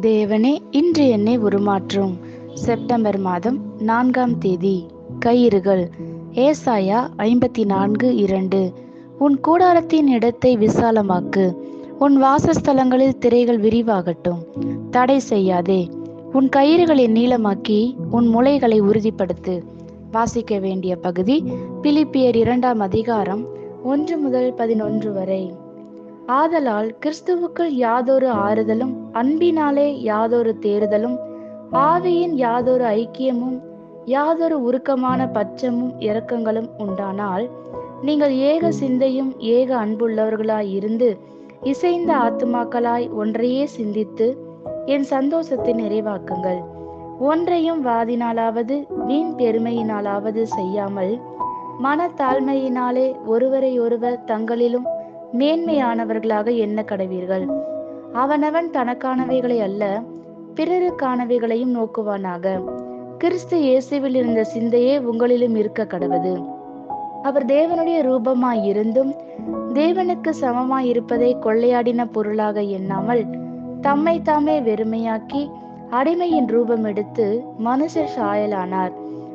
தேவனே இன்று என்னை உருமாற்றும். செப்டம்பர் மாதம் நான்காம் தேதி. கயிறுகள். ஏசாயா ஐம்பத்தி நான்கு இரண்டு. உன் கூடாரத்தின் இடத்தை விசாலமாக்கு. உன் வாசஸ்தலங்களில் திரைகள் விரிவாகட்டும். தடை செய்யாதே. உன் கயிறுகளை நீளமாக்கி உன் முளைகளை உறுதிப்படுத்து. வாசிக்க வேண்டிய பகுதி பிலிப்பியர் இரண்டாம் அதிகாரம் ஒன்று முதல் பதினொன்று வரை. ஆதலால் கிறிஸ்துவுக்குள் யாதொரு ஆறுதலும் அன்பினாலே யாதொரு தேறுதலும் ஆவியின் யாதொரு ஐக்கியமும் யாதொரு உருக்கமான பட்சமும் இரக்கங்களும் உண்டானால் நீங்கள் ஏக சிந்தையும் ஏக அன்புள்ளவர்களாய் இருந்து இசைந்த ஆத்துமாக்களாய் ஒன்றையே சிந்தித்து என் சந்தோஷத்தை நிறைவாக்குங்கள். ஒன்றையும் வாதினாலாவது வீண் பெருமையினாலாவது செய்யாமல் மனத்தாழ்மையினாலே ஒருவரை ஒருவர் தங்களிலும் மேன்மையானவர்களாக எண்ண கடவீர்கள் அவனவன் தனக்கானவைகளை அல்ல பிறருக்கானவைகளையும் நோக்குவானாக. கிறிஸ்து இயேசுவில் இருந்த சிந்தையே உங்களிலும் இருக்க கடவது அவர் தேவனுடைய ரூபமாய் இருந்தும் தேவனுக்கு சமமாய் இருப்பதை கொள்ளையாடின பொருளாக எண்ணாமல் தம்மை தாமே வெறுமையாக்கி அடிமையின் ரூபம் எடுத்து மனுஷ சாயலானார்.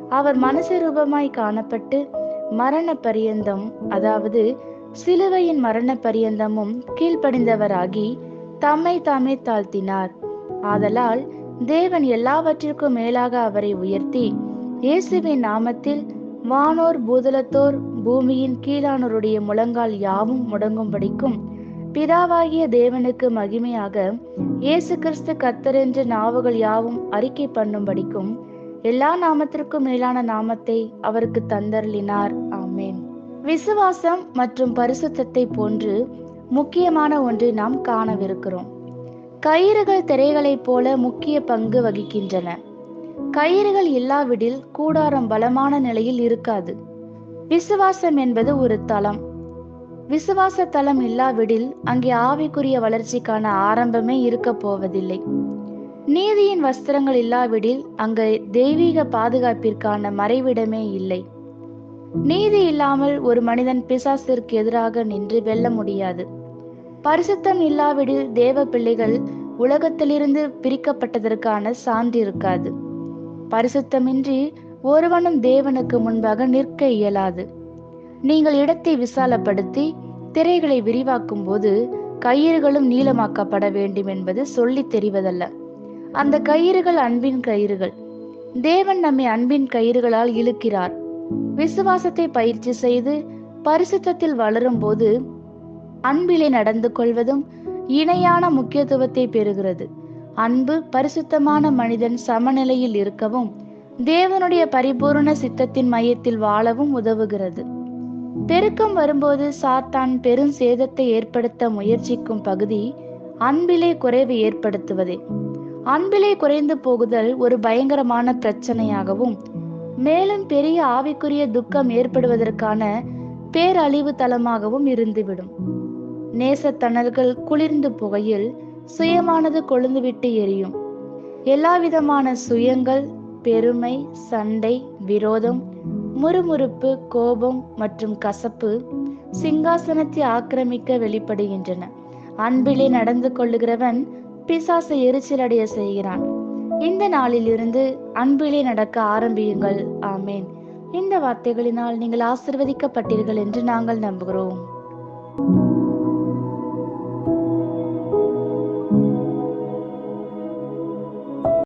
அவர் மனுஷ ரூபமாய் காணப்பட்டு மரண பரியந்தம் அதாவது சிலுவையின் மரண பரியந்தமும் கீழ்ப்படிந்தவராகி தம்மை தாமே தாழ்த்தினார். ஆதலால் தேவன் எல்லாவற்றிற்கும் மேலாக அவரை உயர்த்தி இயேசுவின் நாமத்தில் வானோர் பூதலத்தோர் பூமியின் கீழானோருடைய முழங்கால் யாவும் முடங்கும்படிக்கும் பிதாவாகிய தேவனுக்கு மகிமையாக இயேசு கிறிஸ்து கத்தர் என்று நாவுகள் யாவும் அறிக்கை பண்ணும்படிக்கும் எல்லா நாமத்திற்கும் மேலான நாமத்தை அவருக்கு தந்தருளினார். விசுவாசம் மற்றும் பரிசுத்தத்தை போன்று முக்கியமான ஒன்றை நாம் காணவிருக்கிறோம். கயிறுகள் திரைகளைப் போல முக்கிய பங்கு வகிக்கின்றன. கயிறுகள் இல்லாவிடில் கூடாரம் பலமான நிலையில் இருக்காது. விசுவாசம் என்பது ஒரு தளம். விசுவாச தளம் இல்லாவிடில் அங்கே ஆவிக்குரிய வளர்ச்சிக்கான ஆரம்பமே இருக்க போவதில்லை. நீதியின் வஸ்திரங்கள் இல்லாவிடில் அங்கே தெய்வீக பாதுகாப்பிற்கான மறைவிடமே இல்லை. நீதி இல்லாமல் ஒரு மனிதன் பிசாசிற்கு எதிராக நின்று வெல்ல முடியாது. பரிசுத்தம் இல்லாவிடில் தேவ பிள்ளைகள் உலகத்திலிருந்து பிரிக்கப்பட்டதற்கான சான்று இருக்காது. பரிசுத்தமின்றி ஒருவனும் தேவனுக்கு முன்பாக நிற்க இயலாது. நீங்கள் இடத்தை விசாலப்படுத்தி திரைகளை விரிவாக்கும் போது கயிறுகளும் நீளமாக்கப்பட வேண்டும் என்பது சொல்லி தெரிவதல்ல. அந்த கயிறுகள் அன்பின் கயிறுகள். தேவன் நம்மை அன்பின் கயிறுகளால் இழுக்கிறார். விசுவாசத்தை பயிற்சி செய்து பரிசுத்தத்தில் வளரும் போது அன்பிலே நடந்து கொள்வதும் இணையான முக்கியத்துவத்தை பெறுகிறது. அன்பு பரிசுத்தமான மனிதன் சமநிலையில் இருக்கவும் தேவனுடைய பரிபூர்ண சித்தத்தின் மையத்தில் வாழவும் உதவுகிறது. பெருக்கம் வரும்போது சாத்தான் பெரும் சேதத்தை ஏற்படுத்த முயற்சிக்கும் பகுதி அன்பிலே குறைவு ஏற்படுத்துவதே. அன்பிலே குறைந்து போகுதல் ஒரு பயங்கரமான பிரச்சனையாகவும் மேலும் பெரிய ஆவிக்குரிய துக்கம் ஏற்படுவதற்கான பேரழிவு தலமாகவும் இருந்துவிடும். நேசத்தணல்கள் குளிர்ந்து புகையில் சுயமானது கொழுந்துவிட்டு எரியும். எல்லாவிதமான சுயங்கள் பெருமை சண்டை விரோதம் முறுமுறுப்பு கோபம் மற்றும் கசப்பு சிங்காசனத்தை ஆக்கிரமிக்க வெளிப்படுகின்றன. அன்பிலே நடந்து கொள்ளுகிறவன் பிசாசை எரிச்சலடைய செய்கிறான். இந்த நாளிலிருந்து அன்பிலே நடக்க ஆரம்பியுங்கள். ஆமேன். இந்த வார்த்தைகளினால் நீங்கள் ஆசிர்வதிக்கப்பட்டீர்கள் என்று நாங்கள் நம்புகிறோம்.